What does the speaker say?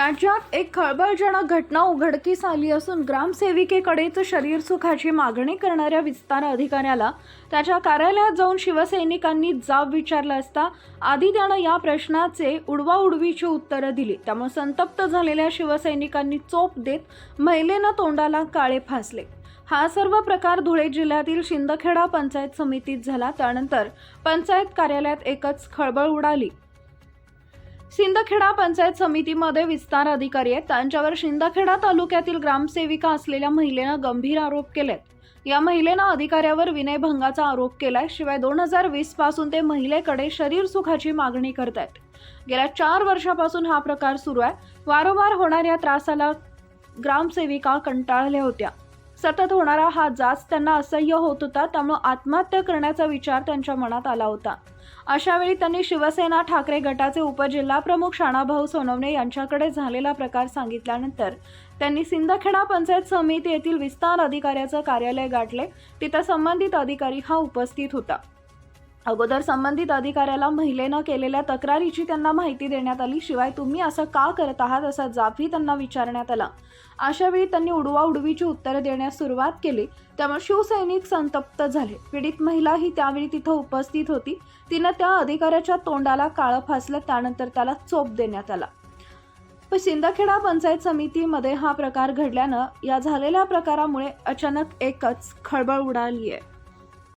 राज्यात एक खळबळजनक घटना उघडकीस आली असून ग्रामसेविकेकडेच शरीर सुखाची मागणी करणाऱ्या विस्तार अधिकाऱ्याला त्याच्या कार्यालयात जाऊन शिवसैनिकांनी जाब विचारला असता आधी त्यानं या प्रश्नाचे उडवाउडवीची उत्तरं दिली. त्यामुळे संतप्त झालेल्या शिवसैनिकांनी चोप देत महिलेनं तोंडाला काळे फासले. हा सर्व प्रकार धुळे जिल्ह्यातील शिंदखेडा पंचायत समितीत झाला. त्यानंतर पंचायत कार्यालयात एकच खळबळ उडाली. सिंदखेडा पंचायत समितीमध्ये विस्तार अधिकारी आहेत. त्यांच्यावर शिंदखेडा तालुक्यातील ग्रामसेविका असलेल्या महिलेनं गंभीर आरोप केलेत. या महिलेनं अधिकाऱ्यावर विनयभंगाचा आरोप केलाय. शिवाय दोन हजार वीसपासून ते महिलेकडे शरीर सुखाची मागणी करतायत. गेल्या चार वर्षापासून हा प्रकार सुरू आहे. वारंवार होणाऱ्या त्रासाला ग्रामसेविका कंटाळल्या होत्या. सतत होणारा हा जाच त्यांना असह्य होत होता त्यामुळे आत्महत्या करण्याचा विचार त्यांच्या मनात आला होता. अशावेळी त्यांनी शिवसेना ठाकरे गटाचे उपजिल्हाप्रमुख शाणाभाऊ सोनवणे यांच्याकडे झालेला प्रकार सांगितल्यानंतर त्यांनी सिंदखेडा पंचायत समिती येथील विस्तार अधिकाऱ्याचं कार्यालय गाठले. तिथं संबंधित अधिकारी हा उपस्थित होता. अगोदर संबंधित अधिकाऱ्याला महिलेनं केलेल्या तक्रारीची त्यांना माहिती देण्यात आली. शिवाय तुम्ही असं का करत आहात असा जाबही त्यांना विचारण्यात आला. अशावेळी त्यांनी उडवाउडवीची उत्तरं देण्यास सुरुवात केली. त्यामुळे शिवसैनिक संतप्त झाले. पीडित महिला ही त्यावेळी तिथं उपस्थित होती. तिनं त्या अधिकाऱ्याच्या तोंडाला काळं फासलं. त्यानंतर त्याला चोप देण्यात आला. पण सिंदखेडा पंचायत समितीमध्ये हा प्रकार घडल्यानं या झालेल्या प्रकारामुळे अचानक एकच खळबळ उडाली आहे